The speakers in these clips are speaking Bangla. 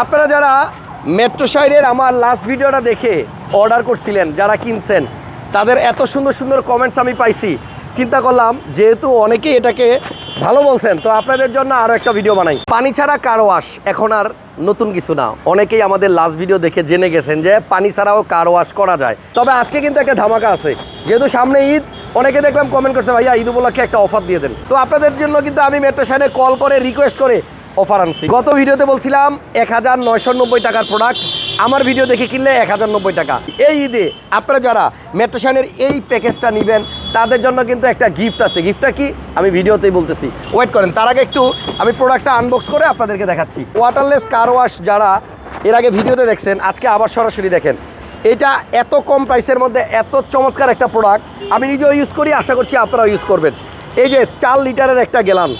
আপনারা যারা মেট্রো সাইডের আমার লাস্ট ভিডিওটা দেখে অর্ডার করছিলেন, যারা কিনছেন, তাদের এত সুন্দর সুন্দর কমেন্টস আমি পাইছি। চিন্তা করলাম, যেহেতু অনেকেই এটাকে ভালো বলছেন, তো আপনাদের জন্য আরও একটা ভিডিও বানাই। পানি ছাড়া কার ওয়াশ এখন আর নতুন কিছু না। অনেকেই আমাদের লাস্ট ভিডিও দেখে জেনে গেছেন যে পানি ছাড়াও কার ওয়াশ করা যায়। তবে আজকে কিন্তু একটা ধামাকা আছে। যেহেতু সামনে ঈদ, অনেকে দেখলাম কমেন্ট করছে, ভাইয়া, ঈদ উপলক্ষে একটা অফার দিয়ে দেন। তো আপনাদের জন্য কিন্তু আমি মেট্রো সাইডে কল করে রিকোয়েস্ট করে অফার আনছি। গত ভিডিওতে বলছিলাম এক হাজার নয়শো নব্বই টাকার প্রোডাক্ট আমার ভিডিও দেখে কিনলে এক হাজার নব্বই টাকা। এই ঈদে আপনারা যারা মেট্রো শাইনের এই প্যাকেজটা নেবেন, তাদের জন্য কিন্তু একটা গিফট আছে। গিফটটা কি? আমি ভিডিওতেই বলতেছি। ওয়েট করেন, তার আগে একটু আমি প্রোডাক্টটা আনবক্স করে আপনাদেরকে দেখাচ্ছি। ওয়াটারলেস কার ওয়াশ যারা এর আগে ভিডিওতে দেখছেন, আজকে আবার সরাসরি দেখেন। এটা এত কম প্রাইসের মধ্যে এত চমৎকার একটা প্রোডাক্ট আমি নিজেও ইউজ করি, আশা করছি আপনারাও ইউজ করবেন। এই যে চার লিটারের একটা গেলান।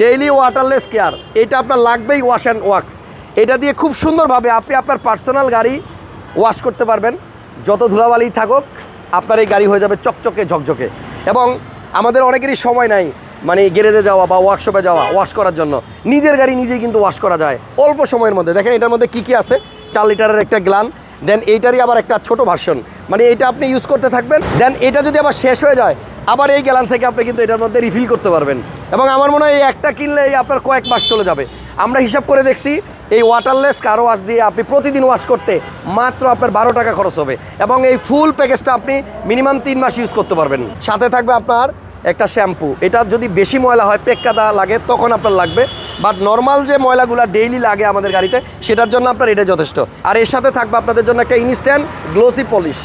ডেইলি ওয়াটারলেস কেয়ার এটা আপনার লাগবেই ওয়াশ অ্যান্ড ওয়াক্স এটা দিয়ে খুব সুন্দরভাবে আপনি আপনার পার্সোনাল গাড়ি ওয়াশ করতে পারবেন। যত ধুলাবালি থাকুক, আপনার এই গাড়ি হয়ে যাবে চকচকে, ঝকঝকে। এবং আমাদের অনেকেরই সময় নাই মানে গ্যারেজে যাওয়া বা ওয়ার্কশপে যাওয়া ওয়াশ করার জন্য। নিজের গাড়ি নিজেই কিন্তু ওয়াশ করা যায়। অল্প সময়ের মধ্যে। দেখেন, এটার মধ্যে কী কী আছে? চার লিটারের একটা গ্লান দেন এইটারই আবার একটা ছোট ভার্সন মানে এটা আপনি ইউজ করতে থাকবেন। দেন এটা যদি আবার শেষ হয়ে যায় আবার এই গ্যালান থেকে আপনি কিন্তু এটার মধ্যে রিফিল করতে পারবেন। এবং আমার মনে হয় এই একটা কিনলে এই আপনার কয়েক মাস চলে যাবে। আমরা হিসাব করে দেখছি, এই ওয়াটারলেস কার ওয়াশ দিয়ে আপনি প্রতিদিন ওয়াশ করতে মাত্র আপনার বারো টাকা খরচ হবে। এবং এই ফুল প্যাকেজটা আপনি মিনিমাম তিন মাস ইউজ করতে পারবেন। সাথে থাকবে আপনার একটা শ্যাম্পু এটা যদি বেশি ময়লা হয় পেক্কাদা লাগে, তখন আপনার লাগবে। বাট নর্মাল যে ময়লাগুলো ডেইলি লাগে আমাদের গাড়িতে, সেটার জন্য আপনার এটা যথেষ্ট। আর এর সাথে থাকবে আপনাদের জন্য একটা ইনস্ট্যান্ট গ্লোসি পলিশ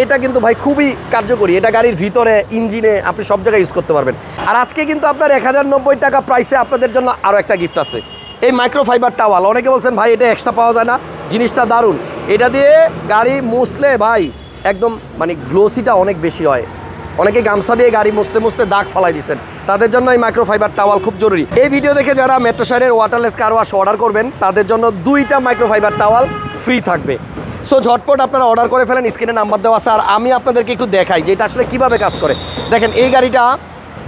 এটা কিন্তু ভাই খুবই কার্যকরী। এটা গাড়ির ভিতরে, ইঞ্জিনে আপনি সব জায়গায় ইউজ করতে পারবেন। আর আজকে কিন্তু আপনার এক হাজার নব্বই টাকা প্রাইসে আপনাদের জন্য আরও একটা গিফট আছে। এই মাইক্রোফাইবার টাওয়াল অনেকে বলছেন, ভাই, এটা এক্সট্রা পাওয়া যায় না। জিনিসটা দারুণ। এটা দিয়ে গাড়ি মুছলে ভাই একদম মানে গ্লোসিটা অনেক বেশি হয়। অনেকে গামছা দিয়ে গাড়ি মুছতে মুছতে দাগ ফালাই দিচ্ছেন। তাদের জন্য এই মাইক্রোফাইবার টাওয়াল খুব জরুরি। এই ভিডিও দেখে যারা মেট্রো শাইনের ওয়াটারলেস কার ওয়াশ অর্ডার করবেন, তাদের জন্য দুইটা মাইক্রোফাইবার টাওয়াল ফ্রি থাকবে। সো ঝটপট আপনারা অর্ডার করে ফেলেন স্ক্রিনে নাম্বার দেওয়া আছে। আর আমি আপনাদেরকে একটু দেখাই যে এটা আসলে কীভাবে কাজ করে। দেখেন, এই গাড়িটা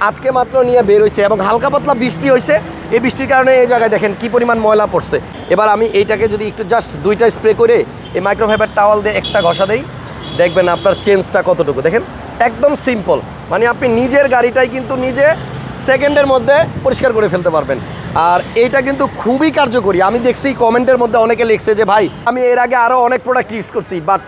আজকে মাত্র নিয়ে বের হয়েছে এবং হালকা পাতলা বৃষ্টি হয়েছে এই বৃষ্টির কারণে এই জায়গায় দেখেন কি পরিমাণ ময়লা পড়ছে। এবার আমি এইটাকে যদি একটু জাস্ট দুইটা স্প্রে করে এই মাইক্রোফাইবার টাওয়াল দিয়ে একটা ঘষা দেই, দেখবেন আপনার চেঞ্জটা কতটুকু। দেখেন, একদম সিম্পল মানে আপনি নিজের গাড়িটাই কিন্তু নিজে সেকেন্ডের মধ্যে পরিষ্কার করে ফেলতে পারবেন। আর এইটা কিন্তু খুবই কার্যকরী। আমি দেখছি কমেন্টের মধ্যে অনেকে লিখছে যে, ভাই, আমি এর আগে আরও অনেক প্রোডাক্ট ইউজ করছি বাট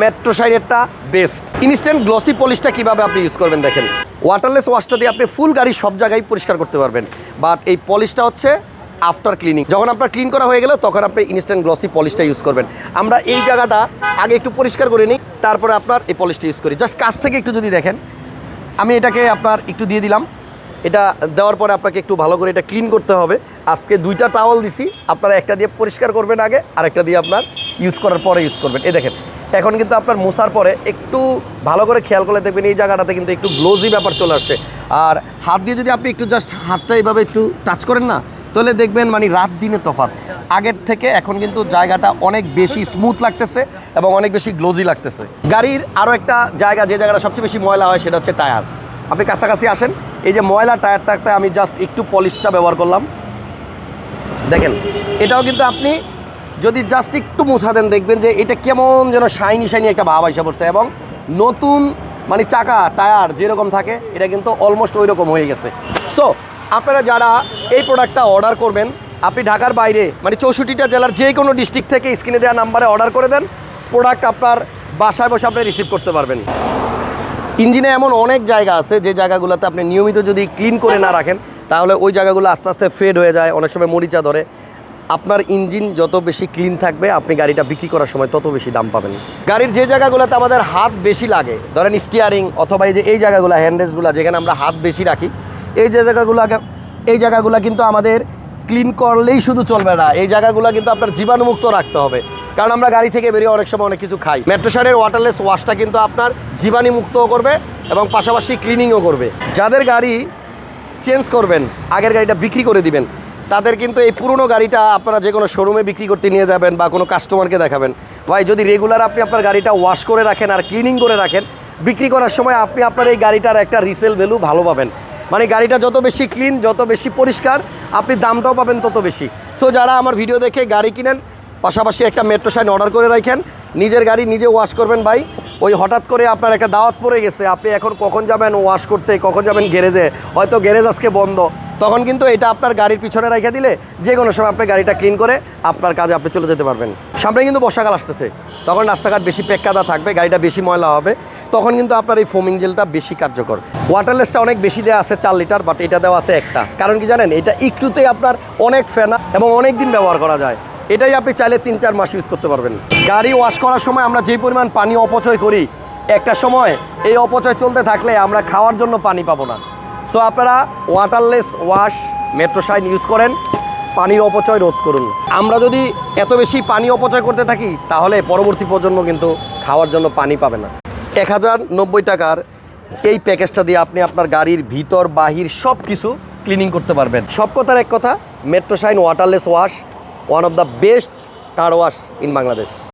মেট্রো সাইডেরটা বেস্ট ইনস্ট্যান্ট গ্লসি পলিশটা কীভাবে আপনি ইউজ করবেন দেখেন। ওয়াটারলেস ওয়াশটা দিয়ে আপনি ফুল গাড়ি সব জায়গায় পরিষ্কার করতে পারবেন। বাট এই পলিশটা হচ্ছে আফটার ক্লিনিং যখন আপনার ক্লিন করা হয়ে গেলে, তখন আপনি ইনস্ট্যান্ট গ্লসি পলিশটা ইউজ করবেন। আমরা এই জায়গাটা আগে একটু পরিষ্কার করে নিই, তারপরে আপনার এই পলিশটা ইউজ করি। জাস্ট কাছ থেকে একটু যদি দেখেন, আমি এটাকে আপনার একটু দিয়ে দিলাম। এটা দেওয়ার পরে আপনাকে একটু ভালো করে এটা ক্লিন করতে হবে। আজকে দুইটা টাওয়াল দিছি, আপনারা একটা দিয়ে পরিষ্কার করবেন আগে আর একটা দিয়ে আপনার ইউজ করার পরে ইউজ করবেন। এই দেখেন, এখন কিন্তু আপনার মোছার পরে একটু ভালো করে খেয়াল করলে দেখবেন এই জায়গাটাতে কিন্তু একটু গ্লোজি ব্যাপার চলে আসছে আর হাত দিয়ে যদি আপনি একটু জাস্ট হাতটা এইভাবে একটু টাচ করেন না, তাহলে দেখবেন মানে রাত দিনে তফাৎ। আগের থেকে এখন কিন্তু জায়গাটা অনেক বেশি স্মুথ লাগতেছে এবং অনেক বেশি গ্লোজি লাগতেছে। গাড়ির আরও একটা জায়গা, যে জায়গাটা সবচেয়ে বেশি ময়লা হয়, সেটা হচ্ছে টায়ার আপনি কাছাকাছি আসেন এই যে ময়লা টায়ার থাকতে আমি জাস্ট একটু পলিশটা ব্যবহার করলাম। দেখেন, এটাও কিন্তু আপনি যদি জাস্ট একটু মোছা দেন, দেখবেন যে এটা কেমন যেন শাইনি শাইনি একটা ভাব আইসা পড়ছে এবং নতুন মানে চাকা, টায়ার যেরকম থাকে, এটা কিন্তু অলমোস্ট ওই রকম হয়ে গেছে। সো আপনারা যারা এই প্রোডাক্টটা অর্ডার করবেন, আপনি ঢাকার বাইরে মানে চৌষট্টিটা জেলার যে কোনো ডিস্ট্রিক্ট থেকে স্ক্রিনে দেওয়া নাম্বারে অর্ডার করে দেন প্রোডাক্ট আপনার বাসায় বসে আপনি রিসিভ করতে পারবেন। ইঞ্জিনে এমন অনেক জায়গা আছে, যে জায়গাগুলোতে আপনি নিয়মিত যদি ক্লিন করে না রাখেন, তাহলে ওই জায়গাগুলো আস্তে আস্তে ফেড হয়ে যায়, অনেক সময় মরিচা ধরে। আপনার ইঞ্জিন যত বেশি ক্লিন থাকবে, আপনি গাড়িটা বিক্রি করার সময় তত বেশি দাম পাবেন। গাড়ির যে জায়গাগুলোতে আমাদের হাত বেশি লাগে, ধরেন স্টিয়ারিং অথবা এই যে এই জায়গাগুলো হ্যান্ডেসগুলো যেখানে আমরা হাত বেশি রাখি, এই যে জায়গাগুলো এই জায়গাগুলো কিন্তু আমাদের ক্লিন করলেই শুধু চলবে না, এই জায়গাগুলো কিন্তু আপনার জীবাণুমুক্ত রাখতে হবে। কারণ আমরা গাড়ি থেকে বেরিয়ে অনেক সময় অনেক কিছু খাই। মেট্রোসারের ওয়াটারলেস ওয়াশটা কিন্তু আপনার জীবাণুমুক্তও করবে এবং পাশাপাশি ক্লিনিংও করবে। যাদের গাড়ি চেঞ্জ করবেন, আগের গাড়িটা বিক্রি করে দিবেন, তাদের কিন্তু এই পুরনো গাড়িটা আপনারা যে কোনো শোরুমে বিক্রি করতে নিয়ে যাবেন বা কোনো কাস্টমারকে দেখাবেন। ভাই, যদি রেগুলার আপনি আপনার গাড়িটা ওয়াশ করে রাখেন আর ক্লিনিং করে রাখেন, বিক্রি করার সময় আপনি আপনার এই গাড়িটার একটা রিসেল ভ্যালু ভালো পাবেন। মানে গাড়িটা যত বেশি ক্লিন যত বেশি পরিষ্কার, আপনি দামটাও পাবেন তত বেশি। সো যারা আমার ভিডিও দেখে গাড়ি কিনেন পাশাপাশি একটা মেট্রো সাইন অর্ডার করে রাখেন। নিজের গাড়ি নিজে ওয়াশ করবেন ভাই। ওই হঠাৎ করে আপনার একটা দাওয়াত পড়ে গেছে, আপনি এখন কখন যাবেন ওয়াশ করতে, কখন যাবেন গ্যারেজে? হয়তো গ্যারেজ আজকে বন্ধ। তখন কিন্তু এটা আপনার গাড়ির পিছনে রেখে দিলে যে কোনো সময় আপনার গাড়িটা ক্লিন করে আপনার কাজে আপনি চলে যেতে পারবেন। সামনে কিন্তু বর্ষাকাল আসতেছে। তখন রাস্তাঘাট বেশি পেক্কাদা থাকবে, গাড়িটা বেশি ময়লা হবে। তখন কিন্তু আপনার এই ফোমিং জেলটা বেশি কার্যকর। ওয়াটারলেসটা অনেক বেশি দেওয়া আছে চার লিটার বাট এটা দেওয়া আছে একটা। কারণ কি জানেন? এটা একটুতেই আপনার অনেক ফেনা এবং অনেক দিন ব্যবহার করা যায়। এটাই আপনি চাইলে তিন, চার মাস ইউজ করতে পারবেন। গাড়ি ওয়াশ করার সময় আমরা যে পরিমাণ পানি অপচয় করি, একটা সময় এই অপচয় চলতে থাকলে আমরা খাওয়ার জন্য পানি পাবো না। সো আপনারা waterless wash metro shine use করেন, পানির অপচয় রোধ করুন। আমরা যদি এত বেশি পানি অপচয় করতে থাকি, তাহলে পরবর্তী প্রজন্ম কিন্তু খাওয়ার জন্য পানি পাবে না। এক হাজার নব্বই টাকার এই প্যাকেজটা দিয়ে আপনি আপনার গাড়ির ভিতর, বাহির সব কিছু ক্লিনিং করতে পারবেন। সব কথার এক কথা metro shine waterless wash one of the best car wash in Bangladesh.